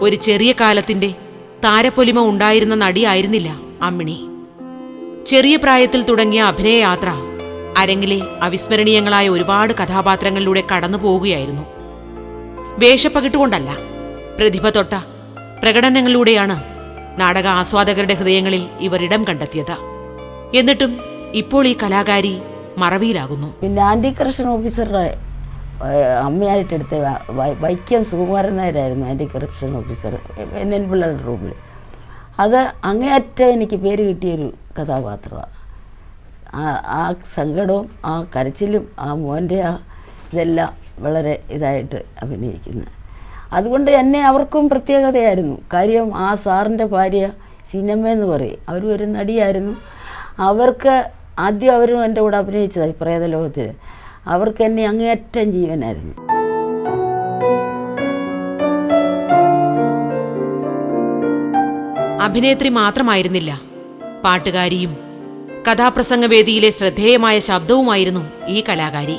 ഒരു ചെറിയ കാലത്തിന്റെ താരപ്പൊലിമ ഉണ്ടായിരുന്ന നടിയായിരുന്നില്ല അമ്മിണി. ചെറിയ പ്രായത്തിൽ തുടങ്ങിയ അഭിനയയാത്ര അരങ്ങിലെ അവിസ്മരണീയങ്ങളായ ഒരുപാട് കഥാപാത്രങ്ങളിലൂടെ കടന്നു പോവുകയായിരുന്നു. വേഷപ്പകിട്ടുകൊണ്ടല്ല പ്രതിഭ തൊട്ട പ്രകടനങ്ങളിലൂടെയാണ് നാടക ആസ്വാദകരുടെ ഹൃദയങ്ങളിൽ ഇവർ ഇടം കണ്ടെത്തിയത്. എന്നിട്ടും ഇപ്പോൾ ഈ കലാകാരി മറവിയിലാകുന്നു. പിന്നെ ആന്റി കറക്ഷൻ ഓഫീസറുടെ അമ്മയായിട്ടെടുത്ത Vaikom Sukumaran നായരായിരുന്നു anti corruption officer N N പിള്ളേരുടെ റൂമിൽ അത് അങ്ങേയറ്റം എനിക്ക് പേര് കിട്ടിയൊരു കഥാപാത്രമാണ് ആ ആ സങ്കടവും ആ കരച്ചിലും ആ മോന്റെ ആ ഇതെല്ലാം വളരെ ഇതായിട്ട് അഭിനയിക്കുന്നത് അതുകൊണ്ട് തന്നെ അവർക്കും പ്രത്യേകതയായിരുന്നു. കാര്യം ആ സാറിന്റെ ഭാര്യ സിനിമ എന്ന് പറയും. അവരും ഒരു നടിയായിരുന്നു. അവർക്ക് ആദ്യം അവരും എന്റെ കൂടെ അഭിനയിച്ചതായി പ്രേതലോകത്തിൽ അവർക്ക് എന്നെ അങ്ങേയറ്റം ജീവനായിരുന്നു. അഭിനേത്രി മാത്രമായിരുന്നില്ല. പാട്ടുകാരിയും കഥാപ്രസംഗവേദിയിലെ ശ്രദ്ധേയമായ ശബ്ദവുമായിരുന്നു ഈ കലാകാരി.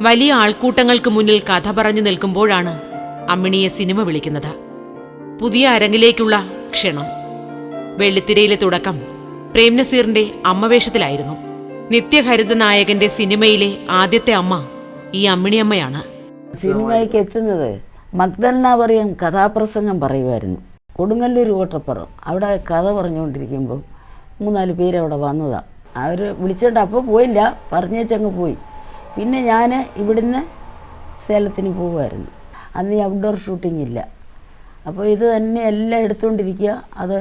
വലിയ ആൾക്കൂട്ടങ്ങൾക്ക് മുന്നിൽ കഥ പറഞ്ഞു നിൽക്കുമ്പോഴാണ് അമ്മിണിയെ സിനിമ വിളിക്കുന്നത്. പുതിയ അരങ്ങിലേക്കുള്ള ക്ഷണം. വെള്ളിത്തിരയിലെ തുടക്കം പ്രേംനസീറിന്റെ അമ്മവേഷത്തിലായിരുന്നു. നിത്യഹരിത നായകന്റെ സിനിമയിലെ ആദ്യത്തെ അമ്മ ഈ അമ്മിണിയമ്മയാണ്. സിനിമയ്ക്ക് എത്തുന്നത് മഗ്ദലന പറയും കഥാപ്രസംഗം പറയുമായിരുന്നു. കൊടുങ്ങല്ലൂർ ഓട്ടപ്പുറം. അവിടെ കഥ പറഞ്ഞുകൊണ്ടിരിക്കുമ്പോൾ മൂന്നാൽ പേര് അവിടെ വന്നതാണ് അവർ വിളിച്ചോണ്ട് അപ്പോൾ പോയില്ല. പറഞ്ഞേച്ചങ്ങ് പോയി. പിന്നെ ഞാൻ ഇവിടുന്ന് സേലത്തിന് പോകുമായിരുന്നു അന്ന് ഈ ഔട്ട്ഡോർ ഷൂട്ടിംഗ് ഇല്ല. അപ്പോൾ ഇത് തന്നെ എല്ലാം എടുത്തുകൊണ്ടിരിക്കുക അത്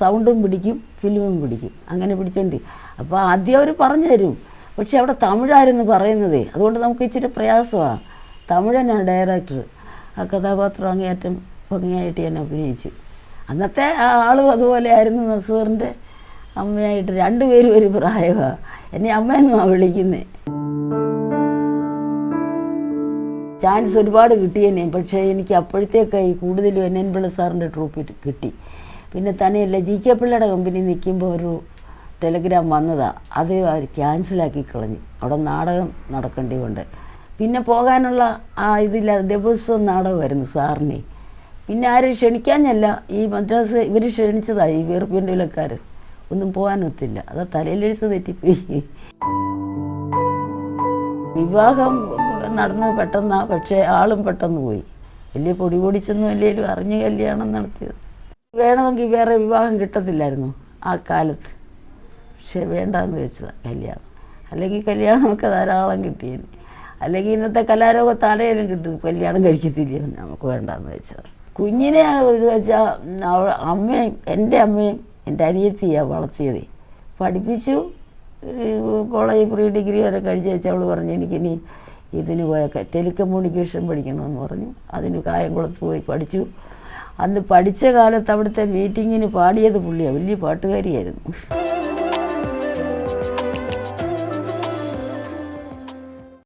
സൗണ്ടും പിടിക്കും ഫിലിമും പിടിക്കും. അങ്ങനെ പിടിച്ചോണ്ടി. അപ്പോൾ ആദ്യം അവർ പറഞ്ഞു തരും. പക്ഷെ അവിടെ തമിഴായിരുന്നു പറയുന്നതേ അതുകൊണ്ട് നമുക്ക് ഇച്ചിരി പ്രയാസമാണ് തമിഴനാണ് ഡയറക്ടർ. ആ കഥാപാത്രം അങ്ങേയറ്റം ഭംഗിയായിട്ട് ഞാൻ അഭിനയിച്ചു. അന്നത്തെ ആളും അതുപോലെ ആയിരുന്നു നസൂറിന്റെ അമ്മയായിട്ട് രണ്ടുപേരും ഒരു പ്രായമാണ് എന്നെ അമ്മയെന്നുമാണ് വിളിക്കുന്നത് ചാൻസ് ഒരുപാട് കിട്ടിയെന്നെ പക്ഷേ എനിക്ക് അപ്പോഴത്തേക്കായി കൂടുതലും എൻ എൻ പിള്ള സാറിന്റെ ട്രൂപ്പ് കിട്ടി. പിന്നെ തന്നെയല്ല ജി കെ പിള്ളയുടെ കമ്പനി നിൽക്കുമ്പോൾ ഒരു ടെലഗ്രാം വന്നതാണ് അത് അവർ ക്യാൻസലാക്കി കളഞ്ഞു. അവിടെ നാടകം നടക്കേണ്ടി കൊണ്ട് പിന്നെ പോകാനുള്ള ആ ഇതില്ല ദിവസവും നാടകമായിരുന്നു സാറിനെ. പിന്നെ ആരും ക്ഷണിക്കാഞ്ഞല്ല. ഈ മദ്രാസ് ഇവർ ക്ഷണിച്ചതാണ് ഈ വീർപ്പിന്റെക്കാർ ഒന്നും പോകാനൊത്തില്ല അത് തലയിലെഴുത്ത് തെറ്റിപ്പോയി. വിവാഹം നടന്നത് പെട്ടെന്നാണ് പക്ഷേ ആളും പെട്ടെന്ന് പോയി. വലിയ പൊടി പൊടിച്ചൊന്നും അല്ലെങ്കിലും അറിഞ്ഞ് കല്യാണം നടത്തിയത്. വേണമെങ്കിൽ വേറെ വിവാഹം കിട്ടത്തില്ലായിരുന്നു ആ കാലത്ത്. പക്ഷേ വേണ്ടെന്ന് വെച്ചതാണ് കല്യാണം. അല്ലെങ്കിൽ കല്യാണമൊക്കെ ധാരാളം കിട്ടിയേനെ. അല്ലെങ്കിൽ ഇന്നത്തെ കലാരോഗത്ത് ആരെയും കിട്ടും കല്യാണം കഴിക്കത്തില്ല നമുക്ക് വേണ്ടാന്ന് വെച്ചത്. കുഞ്ഞിനെ ഇത് വെച്ചാൽ അവൾ അമ്മയും എന്റെ അമ്മയും എന്റെ അനിയത്തിയാണ് വളർത്തിയത്. പഠിപ്പിച്ചു കോളേജ് പ്രീ ഡിഗ്രി വരെ കഴിച്ച് വെച്ച് അവൾ പറഞ്ഞു എനിക്കിനി ഇതിന് പോയൊക്കെ ടെലികമ്മ്യൂണിക്കേഷൻ പഠിക്കണമെന്ന് പറഞ്ഞു. അതിന് കായംകുളത്ത് പോയി പഠിച്ചു. അന്ന് പഠിച്ച കാലത്ത് അവിടുത്തെ മീറ്റിങ്ങിന് പാടിയത് പുള്ളിയാണ് വലിയ പാട്ടുകാരിയായിരുന്നു.